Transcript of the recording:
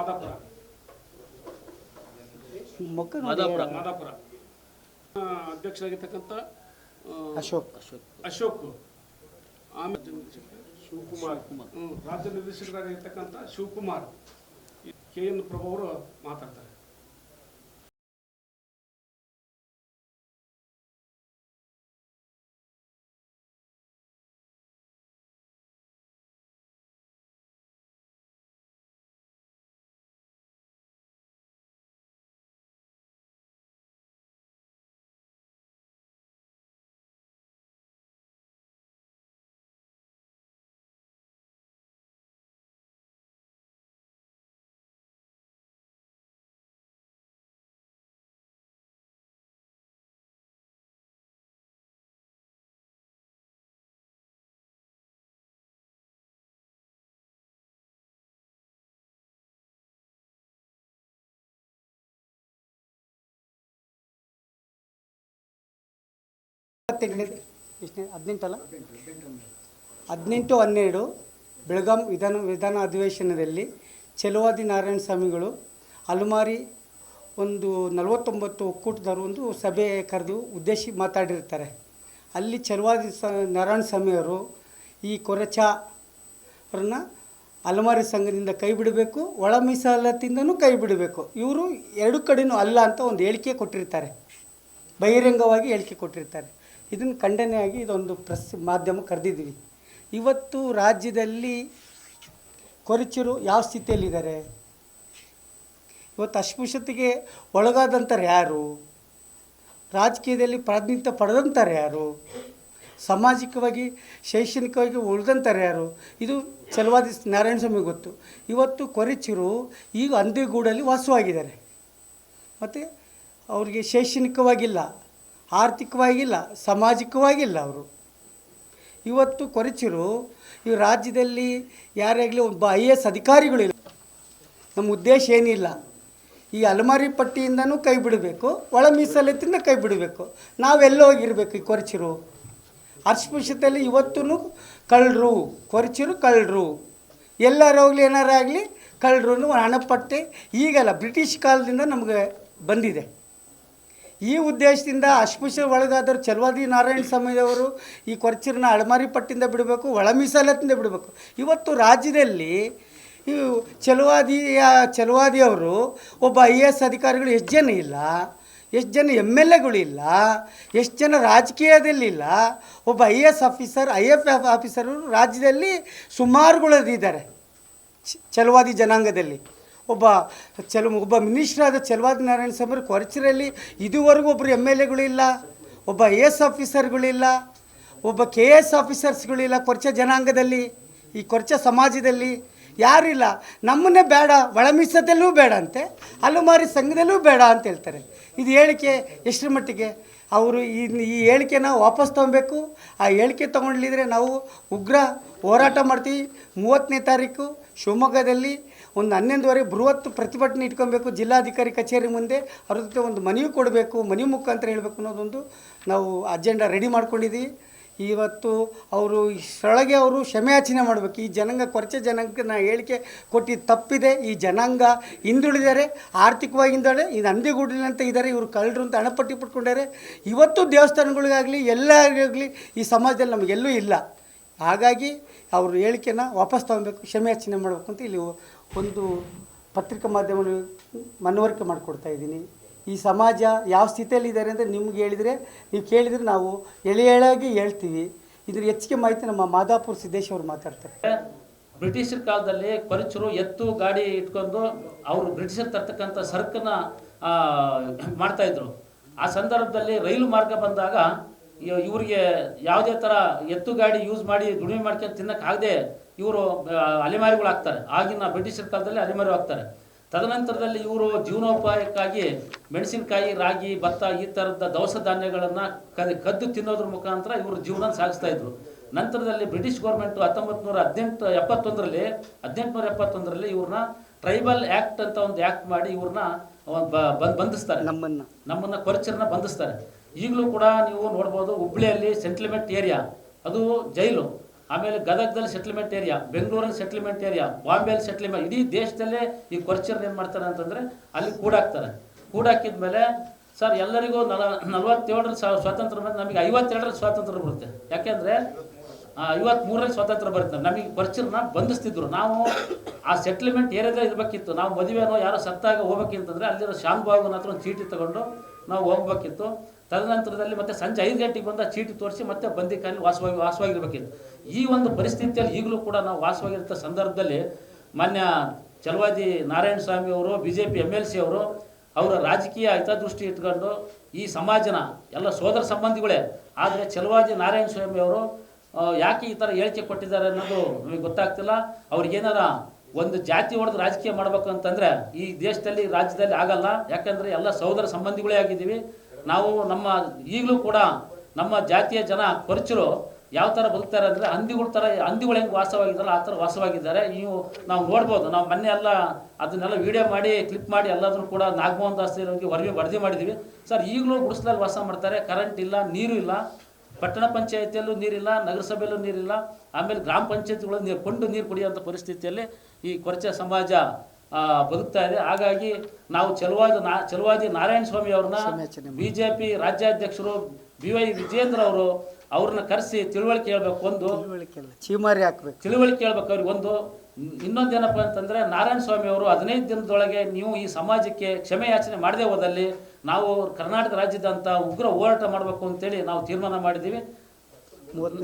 ಮಾದಾಪುರ. ಮಾದಾಪುರ. ಮಾದಾಪುರ. ಅಧ್ಯಕ್ಷರಾಗಿರ್ತಕ್ಕಂಥ ಆ, ಅಶೋಕ್. ಅಶೋಕ್. ಆಮೇಲೆ ಶಿವಕುಮಾರ್. ಕುಮಾರ್ ರಾಜ್ಯ ನಿರ್ದೇಶಕರಾಗಿರ್ತಕ್ಕಂಥ ಶಿವಕುಮಾರ್. ಕೆ ಎನ್ ಪ್ರಭು ಅವರು ಮಾತಾಡ್ತಾರೆ. ಇಪ್ಪತ್ತೆಂಟನೇ ಎಷ್ಟನೇ? ಹದಿನೆಂಟಲ್ಲ? ಹದಿನೆಂಟು ಹನ್ನೆರಡು ಬೆಳಗಾಂ ವಿಧಾನ ವಿಧಾನ ಅಧಿವೇಶನದಲ್ಲಿ ಚೆಲುವಾದಿ ನಾರಾಯಣ ಸ್ವಾಮಿಗಳು ಅಲುಮಾರಿ ಒಂದು ನಲವತ್ತೊಂಬತ್ತು ಒಕ್ಕೂಟದವರು ಒಂದು ಸಭೆ ಕರೆದು ಉದ್ದೇಶಿ ಮಾತಾಡಿರ್ತಾರೆ. ಅಲ್ಲಿ ಚೆಲುವಾದಿ ಸ ನಾರಾಯಣ ಸ್ವಾಮಿಯವರು ಈ ಕೊರಚ ಅವ್ರನ್ನ ಅಲಮಾರಿ ಸಂಘದಿಂದ ಕೈ ಬಿಡಬೇಕು, ಒಳ ಮೀಸಲಾತಿಯಿಂದನೂ ಕೈ ಬಿಡಬೇಕು. ಇವರು ಎರಡು ಕಡೆನೂ ಅಲ್ಲ ಅಂತ ಒಂದು ಹೇಳಿಕೆ ಕೊಟ್ಟಿರ್ತಾರೆ. ಬಹಿರಂಗವಾಗಿ ಹೇಳಿಕೆ ಕೊಟ್ಟಿರ್ತಾರೆ. ಇದನ್ನು ಖಂಡನೆಯಾಗಿ ಇದೊಂದು ಪ್ರೆಸ್, ಮಾಧ್ಯಮ ಕರೆದಿದ್ದೀವಿ. ಇವತ್ತು ರಾಜ್ಯದಲ್ಲಿ ಕೊರಚರು ಯಾವ ಸ್ಥಿತಿಯಲ್ಲಿದ್ದಾರೆ? ಇವತ್ತು ಅಸ್ಪೃಶ್ಯತೆಗೆ ಒಳಗಾದಂಥವ್ರು ಯಾರು? ರಾಜಕೀಯದಲ್ಲಿ ಪ್ರಾತಿನಿಧ್ಯ ಪಡೆದಂಥವ್ರು ಯಾರು? ಸಾಮಾಜಿಕವಾಗಿ, ಶೈಕ್ಷಣಿಕವಾಗಿ ಉಳಿದಂಥವ್ರು ಯಾರು? ಇದು ಚಲವಾದಿ ನಾರಾಯಣ ಸ್ವಾಮಿ ಗೊತ್ತು. ಇವತ್ತು ಕೊರಚರು ಈಗ ಅಂದಿಗೂಡಲ್ಲಿ ವಾಸವಾಗಿದ್ದಾರೆ. ಮತ್ತು ಅವರಿಗೆ ಶೈಕ್ಷಣಿಕವಾಗಿಲ್ಲ. ಆರ್ಥಿಕವಾಗಿಲ್ಲ, ಸಾಮಾಜಿಕವಾಗಿಲ್ಲ ಅವರು. ಇವತ್ತು ಕೊರಚರು, ಈ ರಾಜ್ಯದಲ್ಲಿ ಯಾರಾಗಲಿ ಒಬ್ಬ ಐ ಎ ಎಸ್ ಅಧಿಕಾರಿಗಳಿಲ್ಲ ನಮ್ಮ ಉದ್ದೇಶ ಏನಿಲ್ಲ. ಈ ಅಲಮಾರಿ ಪಟ್ಟಿಯಿಂದನೂ ಕೈ ಬಿಡಬೇಕು, ಒಳ ಮೀಸಲತ್ತಿಂದ ಕೈ ಬಿಡಬೇಕು. ನಾವೆಲ್ಲ ಹೋಗಿರಬೇಕು ಈ ಕೊರಚರು. ಅಸ್ಪೃಶ್ಯತೆಯಲ್ಲಿ ಇವತ್ತೂ ಕಳ್ಳರು, ಕೊರಚರು ಕಳ್ಳರು. ಎಲ್ಲರೂ ಹೋಗಲಿ ಏನಾರಾಗಲಿ ಕಳ್ಳರು ಹಣಪಟ್ಟೆ ಈಗಲ್ಲ, ಬ್ರಿಟಿಷ್ ಕಾಲದಿಂದ ನಮಗೆ ಬಂದಿದೆ. ಈ ಉದ್ದೇಶದಿಂದ ಅಸ್ಪೃಶ್ಯ ಒಳಗಾದವರು ಚಲವಾದಿ ನಾರಾಯಣ ಸ್ವಾಮಿಯವರು ಈ ಕೊರಚರನ್ನ ಅಳಮಾರಿ ಪಟ್ಟಿಂದ ಬಿಡಬೇಕು ಒಳ ಮೀಸಲಾತಿಂದ ಬಿಡಬೇಕು. ಇವತ್ತು ರಾಜ್ಯದಲ್ಲಿ ಚಲವಾದಿಯ ಚಲವಾದಿಯವರು ಒಬ್ಬ ಐ ಎ ಎಸ್ ಅಧಿಕಾರಿಗಳು ಎಷ್ಟು ಜನ ಇಲ್ಲ, ಎಷ್ಟು ಜನ ಎಂ ಎಲ್ ಎಗಳಿಲ್ಲ ಎಷ್ಟು ಜನ ರಾಜಕೀಯದಲ್ಲಿಲ್ಲ ಒಬ್ಬ I A S officer, I F F officer ರಾಜ್ಯದಲ್ಲಿ ಸುಮಾರುಗಳದಿದ್ದಾರೆ ಚಲವಾದಿ ಜನಾಂಗದಲ್ಲಿ. ಒಬ್ಬ ಚಲ, ಒಬ್ಬ ಮಿನಿಸ್ಟರ್ ಆದ ಚಲವಾದಿ ನಾರಾಯಣ ಸ್ವಾಮಿ ಕೊರಚರಲ್ಲಿ ಇದುವರೆಗೂ ಒಬ್ಬರು ಎಂ ಎಲ್ ಎಗಳಿಲ್ಲ ಒಬ್ಬ ಎ ಎಸ್ ಆಫೀಸರ್ಗಳಿಲ್ಲ ಒಬ್ಬ ಕೆ ಎಸ್ ಆಫೀಸರ್ಸ್ಗಳಿಲ್ಲ ಕೊರಚ ಜನಾಂಗದಲ್ಲಿ, ಈ ಕೊರಚ ಸಮಾಜದಲ್ಲಿ ಯಾರಿಲ್ಲ ನಮ್ಮನ್ನೇ ಬೇಡ ಒಳ ಮೀಸದಲ್ಲೂ ಬೇಡ ಅಂತೆ ಅಲುಮಾರಿ ಸಂಘದಲ್ಲೂ ಬೇಡ ಅಂತ ಹೇಳ್ತಾರೆ. ಇದು ಹೇಳಿಕೆ ಎಷ್ಟರ ಮಟ್ಟಿಗೆ? ಅವರು ಈ ಈ ಹೇಳಿಕೆನ ವಾಪಸ್ ತೊಗೊಬೇಕು. ಆ ಹೇಳಿಕೆ ತೊಗೊಂಡಿದ್ರೆ ನಾವು ಉಗ್ರ ಹೋರಾಟ ಮಾಡ್ತೀವಿ. ಮೂವತ್ತನೇ ತಾರೀಕು ಶಿವಮೊಗ್ಗದಲ್ಲಿ ಒಂದು ಹನ್ನೊಂದುವರೆ ಬೃಹತ್ ಪ್ರತಿಭಟನೆ ಇಟ್ಕೊಬೇಕು, ಜಿಲ್ಲಾಧಿಕಾರಿ ಕಚೇರಿ ಮುಂದೆ ಅವ್ರ ಜೊತೆ ಒಂದು ಮನವಿ ಕೊಡಬೇಕು, ಮನವಿ ಮುಖಾಂತರ ಹೇಳಬೇಕು ಅನ್ನೋದೊಂದು ನಾವು ಅಜೆಂಡಾ ರೆಡಿ ಮಾಡ್ಕೊಂಡಿದ್ದೀವಿ ಇವತ್ತು ಅವರು ಇಷ್ಟರೊಳಗೆ ಅವರು ಕ್ಷಮೆಯಾಚನೆ ಮಾಡಬೇಕು. ಈ ಜನಾಂಗ, ಕೊರಚೆ ಜನಾಂಗನ ಹೇಳಿಕೆ ಕೊಟ್ಟಿದ್ದು ತಪ್ಪಿದೆ. ಈ ಜನಾಂಗ ಹಿಂದುಳಿದಾರೆ ಆರ್ಥಿಕವಾಗಿ ಹಿಂದಾಳೆ ಇದು ನಂದಿಗೂಡಿನಂತ ಇದ್ದಾರೆ. ಇವರು ಕಳ್ಳರು ಅಂತ ಹಣಪಟ್ಟಿ ಪಟ್ಕೊಂಡಾರೆ. ಇವತ್ತು ದೇವಸ್ಥಾನಗಳಿಗಾಗಲಿ, ಎಲ್ಲರಿಗಾಗಲಿ ಈ ಸಮಾಜದಲ್ಲಿ ನಮಗೆಲ್ಲೂ ಇಲ್ಲ. ಹಾಗಾಗಿ ಅವರು ಹೇಳಿಕೆನ ವಾಪಸ್ ತಗೊಬೇಕು ಕ್ಷಮೆಯಾಚನೆ ಮಾಡಬೇಕು ಅಂತ ಇಲ್ಲಿ ಒಂದು ಪತ್ರಿಕಾ ಮಾಧ್ಯಮ ಮನವರಿಕೆ ಮಾಡಿಕೊಡ್ತಾ ಇದ್ದೀನಿ. ಈ ಸಮಾಜ ಯಾವ ಸ್ಥಿತಿಯಲ್ಲಿದ್ದಾರೆ ಅಂದರೆ ನಿಮ್ಗೆ ಹೇಳಿದರೆ, ನೀವು ಕೇಳಿದರೆ ನಾವು ಎಳೆ ಎಳೆಯಾಗಿ ಹೇಳ್ತೀವಿ. ಇದ್ರ ಹೆಚ್ಚಿಗೆ ಮಾಹಿತಿ ನಮ್ಮ ಮಾದಾಪುರ ಸಿದ್ದೇಶ್ ಅವರು ಮಾತಾಡ್ತಾರೆ. ಬ್ರಿಟಿಷರ ಕಾಲದಲ್ಲಿ ಕೊರಚರು ಎತ್ತು, ಗಾಡಿ ಇಟ್ಕೊಂಡು ಅವರು ಬ್ರಿಟಿಷರು ತರ್ತಕ್ಕಂಥ ಸರಕನ್ನು ಮಾಡ್ತಾಯಿದ್ರು ಆ ಸಂದರ್ಭದಲ್ಲಿ ರೈಲು ಮಾರ್ಗ ಬಂದಾಗ ಇವ್ರಿಗೆ ಯಾವುದೇ ಥರ ಎತ್ತು ಗಾಡಿ ಯೂಸ್ ಮಾಡಿ ದುಡಿಮೆ ಮಾಡ್ಕೊಂಡು ತಿನ್ನೋಕ್ಕಾಗದೆ ಇವರು ಅಲೆಮಾರಿಗಳಾಗ್ತಾರೆ ಆಗಿನ ಬ್ರಿಟಿಷರ ಕಾಲದಲ್ಲಿ ಅಲೆಮಾರಿ ಆಗ್ತಾರೆ. ತದನಂತರದಲ್ಲಿ ಇವರು ಜೀವನೋಪಾಯಕ್ಕಾಗಿ ಮೆಣಸಿನಕಾಯಿ ರಾಗಿ ಭತ್ತ ಈ ಥರದ ದವಸ ಧಾನ್ಯಗಳನ್ನು ಕದ್ ಕದ್ದು ತಿನ್ನೋದ್ರ ಮುಖಾಂತರ ಇವರು ಜೀವನ ಸಾಗಿಸ್ತಾ ಇದ್ರು. ನಂತರದಲ್ಲಿ ಬ್ರಿಟಿಷ್ ಗೌರ್ಮೆಂಟು ಹತ್ತೊಂಬತ್ತು ನೂರ ಹದಿನೆಂಟು ಎಪ್ಪತ್ತೊಂದರಲ್ಲಿ ಹದಿನೆಂಟುನೂರ ಎಪ್ಪತ್ತೊಂದರಲ್ಲಿ ಇವ್ರನ್ನ ಟ್ರೈಬಲ್ ಆ್ಯಕ್ಟ್ ಅಂತ ಒಂದು ಆ್ಯಕ್ಟ್ ಮಾಡಿ ಇವ್ರನ್ನ ಬಂದ್ ಬಂಧಿಸ್ತಾರೆ. ನಮ್ಮನ್ನು. ನಮ್ಮನ್ನ ಕೊರಚರನ್ನ ಬಂಧಿಸ್ತಾರೆ. ಈಗಲೂ ಕೂಡ ನೀವು ನೋಡ್ಬೋದು ಹುಬ್ಳಿಯಲ್ಲಿ ಸೆಟ್ಲ್ಮೆಂಟ್ ಏರಿಯಾ ಅದು ಜೈಲು. ಆಮೇಲೆ ಗದಗದಲ್ಲಿ ಸೆಟ್ಲ್ಮೆಂಟ್ ಏರಿಯಾ ಬೆಂಗಳೂರಲ್ಲಿ ಸೆಟ್ಲ್ಮೆಂಟ್ ಏರಿಯಾ ಬಾಂಬೆಯಲ್ಲಿ ಸೆಟ್ಲ್ಮೆಂಟ್ ಇಡೀ ದೇಶದಲ್ಲೇ ಈ ಕೊರ್ಚರ್ನ ಏನು ಮಾಡ್ತಾರೆ ಅಂತಂದರೆ ಅಲ್ಲಿ ಕೂಡಾಕ್ತಾರೆ. ಕೂಡಾಕಿದ್ಮೇಲೆ ಸರ್, ಎಲ್ಲರಿಗೂ ನಲ, ನಲವತ್ತೇಳರಲ್ಲಿ ಸ್ವಾತಂತ್ರ್ಯ ಬಂದು, ನಮಗೆ ಐವತ್ತೆರಡರಲ್ಲಿ ಸ್ವಾತಂತ್ರ್ಯ ಬರುತ್ತೆ. ಯಾಕೆಂದರೆ ಐವತ್ತ್ಮೂರರಲ್ಲಿ ಸ್ವಾತಂತ್ರ್ಯ ಬರುತ್ತೆ. ನಮಗೆ ಕೊರ್ಚರ್ನ ಬಂಧಿಸ್ತಿದ್ರು. ನಾವು ಆ ಸೆಟ್ಲ್ಮೆಂಟ್ ಏರಿಯಾದಲ್ಲಿ ಇರಬೇಕಿತ್ತು. ನಾವು ಮದುವೆನೋ, ಯಾರೋ ಸತ್ತಾಗ ಹೋಗ್ಬೇಕಿತ್ತಂದರೆ, ಅಲ್ಲಿರೋ ಶಾನ್ ಹತ್ರ ಒಂದು ಚೀಟಿ ತಗೊಂಡು ನಾವು ಹೋಗ್ಬೇಕಿತ್ತು. ತದನಂತರದಲ್ಲಿ ಮತ್ತೆ ಸಂಜೆ ಐದು ಗಂಟೆಗೆ ಬಂದ ಚೀಟಿ ತೋರಿಸಿ ಮತ್ತೆ ಬಂದಿಕಾಯಲ್ಲಿ ವಾಸವಾಗಿ ವಾಸವಾಗಿರ್ಬೇಕಿತ್ತು. ಈ ಒಂದು ಪರಿಸ್ಥಿತಿಯಲ್ಲಿ ಈಗಲೂ ಕೂಡ ನಾವು ವಾಸವಾಗಿರ್ತ ಸಂದರ್ಭದಲ್ಲಿ ಮಾನ್ಯ Chalavadi Narayana Swamy B J P M L C C ಅವರು ಅವರ ರಾಜಕೀಯ ಹಿತದೃಷ್ಟಿ ಇಟ್ಕೊಂಡು ಈ ಸಮಾಜನ ಎಲ್ಲ ಸೋದರ ಸಂಬಂಧಿಗಳೇ, ಆದರೆ ಚಲವಾದಿ ನಾರಾಯಣ ಸ್ವಾಮಿ ಅವರು ಯಾಕೆ ಈ ಥರ ಹೇಳಿಕೆ ಕೊಟ್ಟಿದ್ದಾರೆ ಅನ್ನೋದು ನಮಗೆ ಗೊತ್ತಾಗ್ತಿಲ್ಲ. ಅವ್ರಿಗೇನಾರ ಒಂದು ಜಾತಿ ಹೊಡೆದು ರಾಜಕೀಯ ಮಾಡಬೇಕು ಅಂತಂದರೆ ಈ ದೇಶದಲ್ಲಿ, ರಾಜ್ಯದಲ್ಲಿ ಆಗಲ್ಲ. ಯಾಕಂದರೆ ಎಲ್ಲ ಸಹೋದರ ಸಂಬಂಧಿಗಳೇ ಆಗಿದ್ದೀವಿ. ನಾವು ನಮ್ಮ ಈಗಲೂ ಕೂಡ ನಮ್ಮ ಜಾತಿಯ ಜನ ಪರಿಚರು ಯಾವ ಥರ ಬದುಕ್ತಾರೆ ಅಂದರೆ ಹಂದಿಗಳ ಥರ ಹಂದಿಗಳು ಹೆಂಗೆ ವಾಸವಾಗಿದ್ದಾರೆ ಆ ಥರ ವಾಸವಾಗಿದ್ದಾರೆ. ನೀವು ನಾವು ನೋಡ್ಬೋದು. ನಾವು ಮೊನ್ನೆ ಎಲ್ಲ ಅದನ್ನೆಲ್ಲ ವಿಡಿಯೋ ಮಾಡಿ ಕ್ಲಿಪ್ ಮಾಡಿ ಎಲ್ಲಾದರೂ ಕೂಡ ನಾಗಮೋಹನ್ ದಾಸ್ ಅವರಿಗೆ ವರದಿ ವರದಿ ಮಾಡಿದ್ದೀವಿ ಸರ್, ಈಗಲೂ ಗುಡಿಸ್ಲಲ್ಲಿ ವಾಸ ಮಾಡ್ತಾರೆ. ಕರೆಂಟ್ ಇಲ್ಲ, ನೀರು ಇಲ್ಲ. ಪಟ್ಟಣ ಪಂಚಾಯತಿಯಲ್ಲೂ ನೀರಿಲ್ಲ, ನಗರಸಭೆಯಲ್ಲೂ ನೀರಿಲ್ಲ. ಆಮೇಲೆ ಗ್ರಾಮ ಪಂಚಾಯತಿಗಳು ನೀರು, ಕೊಂಡು ನೀರು ಕುಡಿಯುವಂಥ ಪರಿಸ್ಥಿತಿಯಲ್ಲಿ ಈ ಕೊರಚ ಸಮಾಜ ಬದುಕ್ತಾ ಇದೆ. ಹಾಗಾಗಿ ನಾವು ಚಲುವಾದ ನಾ ಚಲವಾದಿ ನಾರಾಯಣ ಸ್ವಾಮಿ ಅವ್ರನ್ನ ಬಿ ಜೆ ಪಿ ರಾಜ್ಯಾಧ್ಯಕ್ಷರು ಬಿ ವೈ ವಿಜೇಂದ್ರ ಅವರು ಅವ್ರನ್ನ ಕರೆಸಿ ತಿಳುವಳಿಕೆ ಹೇಳ್ಬೇಕು ಒಂದು. ಚೀಮಾರಿ ಹಾಕ್ಬೇಕು. ತಿಳುವಳಿಕೆ ಹೇಳ್ಬೇಕು ಅವ್ರಿಗೆ ಒಂದು. ಇನ್ನೊಂದೇನಪ್ಪ ಅಂತಂದ್ರೆ ನಾರಾಯಣ ಸ್ವಾಮಿ ಅವರು ಹದಿನೈದು ದಿನದೊಳಗೆ ನೀವು ಈ ಸಮಾಜಕ್ಕೆ ಕ್ಷಮೆ ಯಾಚನೆ ಮಾಡದೆ ಹೋದಲ್ಲಿ ನಾವು ಕರ್ನಾಟಕ ರಾಜ್ಯದಂತ ಉಗ್ರ ಹೋರಾಟ ಮಾಡಬೇಕು ಅಂತೇಳಿ ನಾವು ತೀರ್ಮಾನ ಮಾಡಿದ್ದೀವಿ.